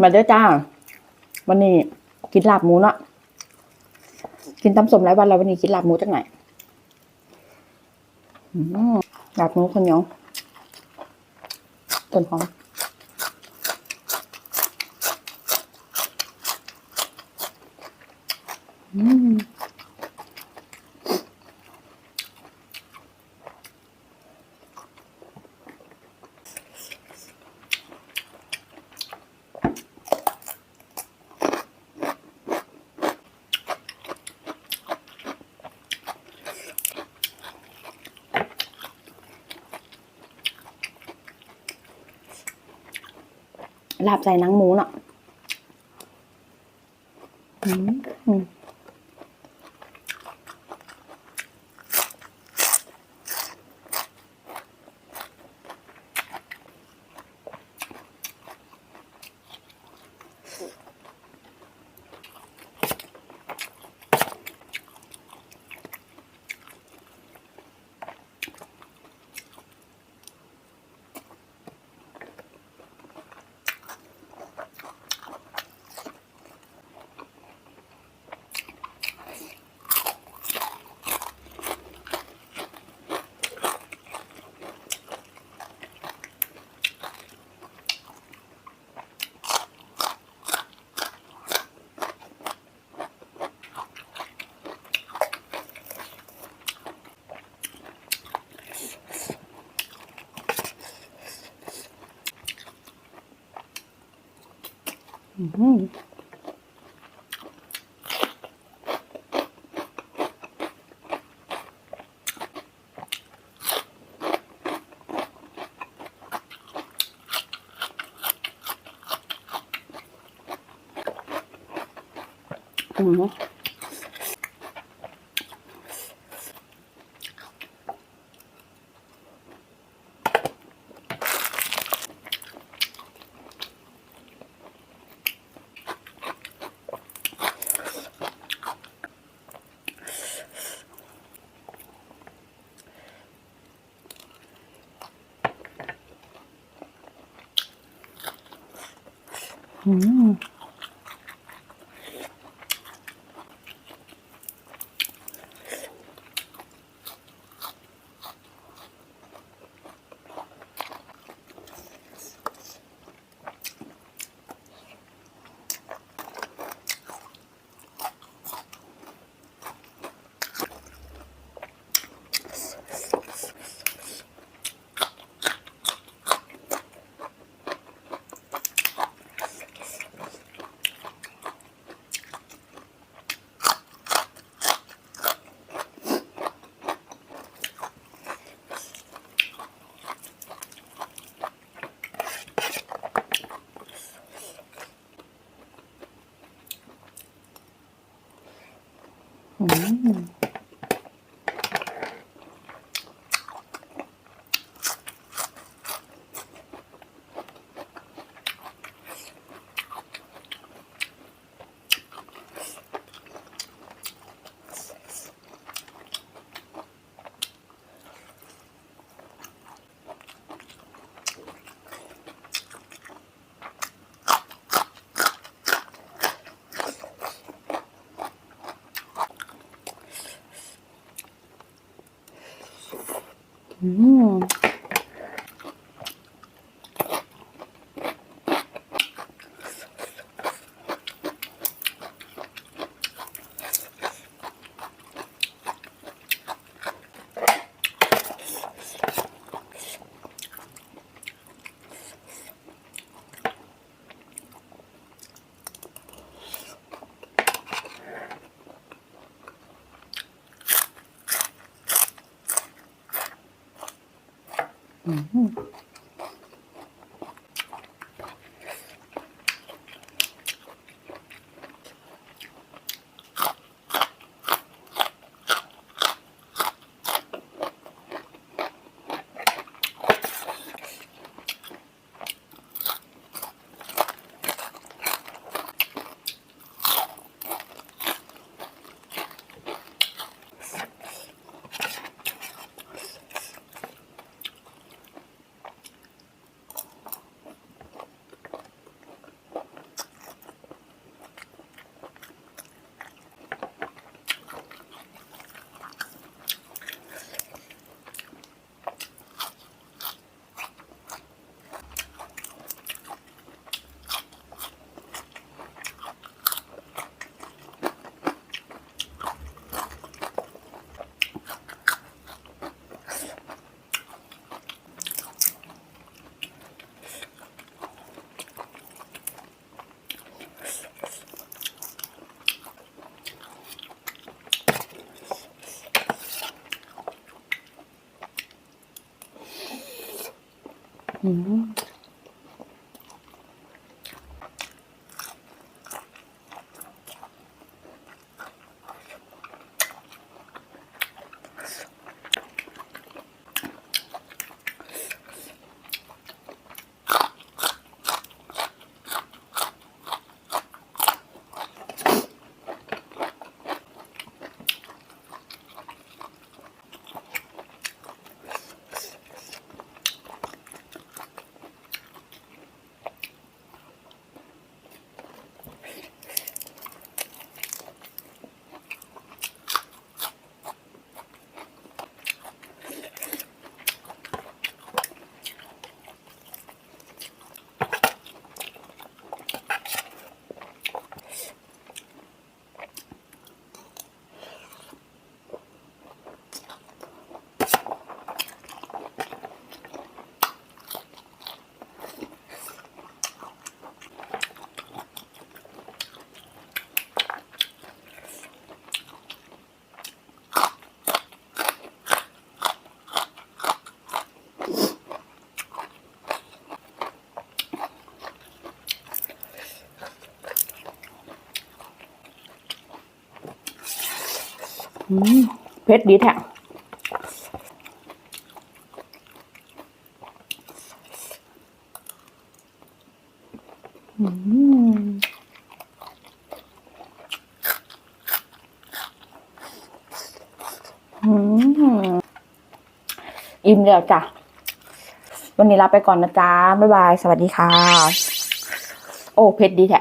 มาเด้อจ้า วันนี้กินลาบหมูเนาะกินตำสมหลายวันแล้ววันนี้กินลาบหมูจังไหนลาบหมูคนยองต้นหอมอืม ลาบใส่หนังหมูเนาะอืม อืมอื ม อื ม อืม อื เผ็ดดีแท้อืมอืมอิ่มแล้วจ้ะ วันนี้ลาไปก่อนนะจ๊ะ บ๊ายบาย สวัสดีค่ะ โอ้ เผ็ดดีแท้